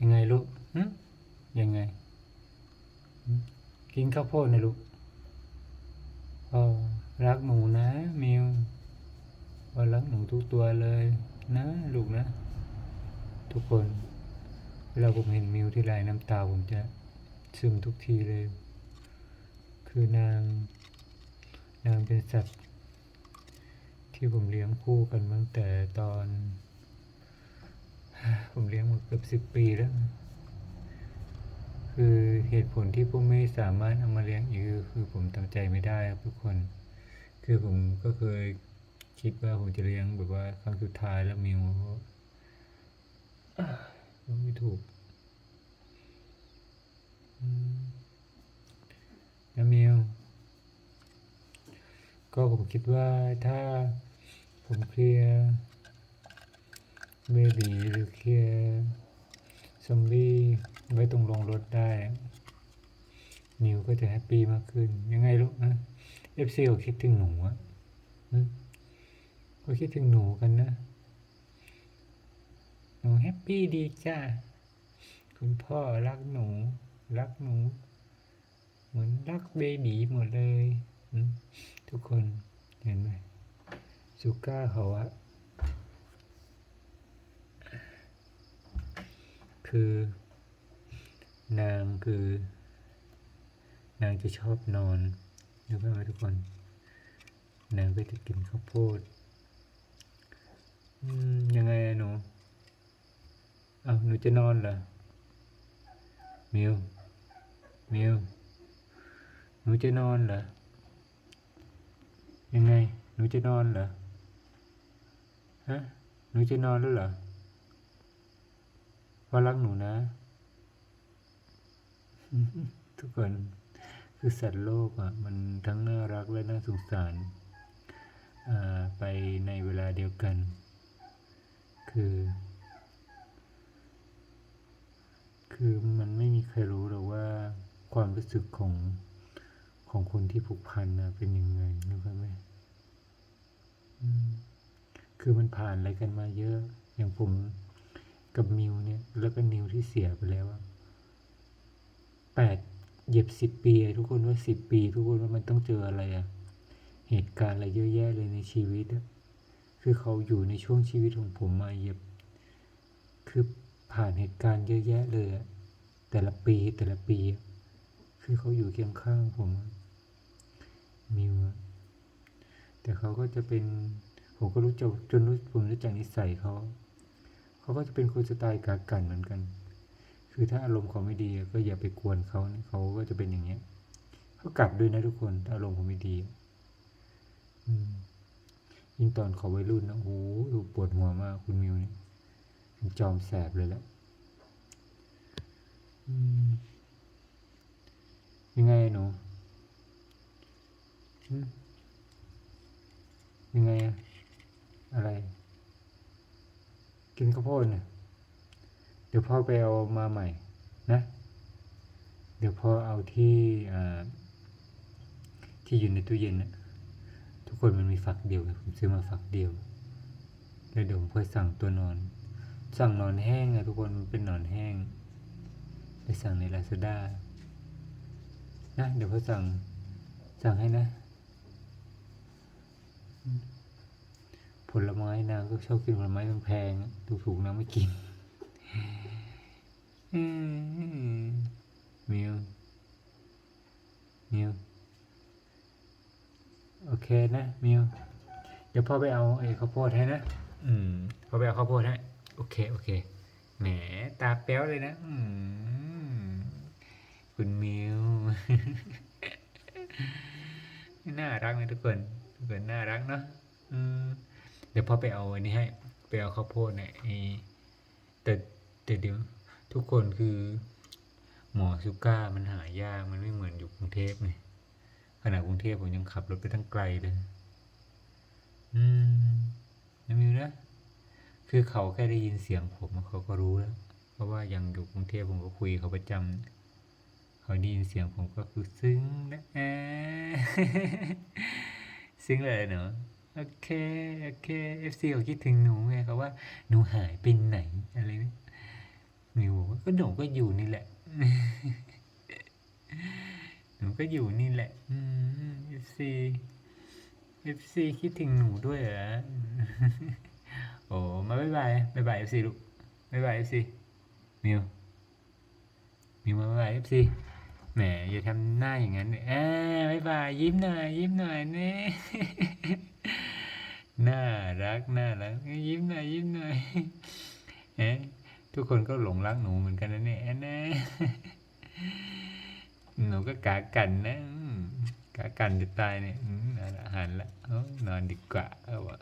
ยังไงลูกหึยังไงหึกินข้าวโพดนะลูกพ่อรักหนูนะ มิวพ่อรักหนูทุกตัวเลยนะลูกนะ ทุกคน เวลาผมเห็นมิวที่ไรน้ำตาผมจะซึมทุกทีเลย คือนาง นางเป็นสัตว์ ที่ผมเลี้ยงคู่กันมาตั้งแต่ตอน ผมเลี้ยงมาเกือบสิบปีแล้ว คือเหตุผลที่ผมไม่สามารถเอามาเลี้ยงอีกคือคือผมทำใจไม่ได้ครับทุกคน คือผมก็เคยคิดว่าผมจะเลี้ยงแบบว่าครั้งสุดท้ายแล้วมิวอะไม่ถูกนะมิวก็ผมคิดว่าถ้าผมเคลียร์ เบบีหรือเคลียร์ซอมบี้ไว้ตรงลงรถได้ นิวก็จะแฮปปี้มากขึ้น ยังไงลูกนะเอฟซีเขาคิดถึงหนูอะหึเขาคิดถึงหนูกันนะ หนูแฮปปี้ดีจ้า คุณพ่อรักหนู รักหนู เหมือนรักเบบีหมดเลย ทุกคนเห็นไหมซูก้าเขาอะ คือ นางคือ นางจะชอบนอนรู้ไหมทุกคน นางก็จะกินข้าวโพดยังไงหนูเอาวหนูจะนอนเหรอ มิว มิว หนูจะนอนเหรอ ยังไง หนูจะนอนเหรอ ฮะ หนูจะนอนแล้วเหรอ ว่ารักหนูนะ ทุกคนคือสัตว์โลกอะมันทั้งน่ารักและน่าสงสารอ่าไปในเวลาเดียวกัน คือ คือมันไม่มีใครรู้หรอกว่าความรู้สึกของของคนที่ผูกพันนะเป็นยังไงนึกภาพไหมคือมันผ่านอะไรกันมาเยอะ อย่างผม กับมิวเนี่ย แล้วก็นิวที่เสียไปแล้วแปดเหยียบสิบปี ทุกคนว่าสิบปี ทุกคนว่ามันต้องเจออะไรอะเหตุการณ์อะไรเยอะแยะเลยในชีวิตอะคือเขาอยู่ในช่วงชีวิตของผมมาเหยียบ คือผ่านเหตุการณ์เยอะแยะเลยอะแต่ละปีแต่ละปี คือเขาอยู่เคียงข้างผมมิวแต่เขาก็จะเป็น ผมก็รู้จักจนรู้ผมรู้จักนิสัยเขา เขาก็จะเป็นคนสไตล์กากันเหมือนกัน คือถ้าอารมณ์เขาไม่ดีก็อย่าไปกวนเขานะเขาก็จะเป็นอย่างเงี้ยเขากลับด้วยนะทุกคนถ้าอารมณ์เขาไม่ดีอยิ่งตอนเขาวัยรุ่นนะโอ้โหดูปวดหัวมากคุณมิวเนี่ยเป็นจอมแสบเลยแหละอืมยังไงหนูยังไงอะอะไร กินข้าวโพดเนี่ยเดี๋ยวพ่อไปเอามาใหม่นะ เดี๋ยวพ่อเอาที่ที่อยู่ในตู้เย็นน่ะทุกคนมันมีฝักเดียวผมซื้อมาฝักเดียวแล้วเดี๋ยวผมค่อยสั่งตัวนอน สั่งนอนแห้งอะทุกคนมันเป็นนอนแห้งไปสั่งในลาซาด้านะเดี๋ยวพ่อสั่งสั่งให้นะ ผลไม้นางก็ชอบกินผลไม้แพงๆถูกๆนางไม่กินอืมมิวมิวโอเคนะมิวเดี๋ยวพ่อไปเอาไอ้ข้าวโพดให้นะ อืมพ่อไปเอาข้าวโพดให้ โอเค โอเค แหม ตาแป๊วเลยนะ อืมคุณมิวน่ารักไหมทุกคนทุกคนน่ารักเนาะ อืม เดี๋ยวพ่อไปเอาอันนี้ให้ไปเอาข้าวโพดเนี่ยแต่แต่เดี๋ยวทุกคนคือ หมอซูก้ามันหายากมันไม่เหมือนอยู่กรุงเทพไงขนาดกรุงเทพผมยังขับรถไปตั้งไกลเลย อืมยังมิวนะ คือเขาแค่ได้ยินเสียงผมเขาก็รู้แล้ว เพราะว่ายังอยู่กรุงเทพผมก็คุยเขาประจำเขาได้ยินเสียงผมก็คือซึ้งนะอ่าซึ้งเลยเนาะ โอเคโอเค FC เขาคิดถึงหนูไงเขาว่าหนูหายไปไหนอะไรนะหนูมิวบอกว่าก็หนูก็อยู่นี่แหละ หนูก็อยู่นี่แหละเอืม FC FC คิดถึงหนูด้วยเหรอโอ้มาบายบายบายบาย FC ลูกบายบาย FC มิวมิวมาบายบาย FC แหมอย่าทำหน้าอย่างนั้นเลยอ่าบายบายยิ้มหน่อยยิ้มหน่อยเนี่ย น่ารักน่ารักยิ้มหน่อยยิ้มหน่อยเอ๊ะทุกคนก็หลงรักหนูเหมือนกันนะเนี่ยนะหนูก็กากันนะกากันจะตายเนี่ยอาหันละนอนดีกว่าเอาวะ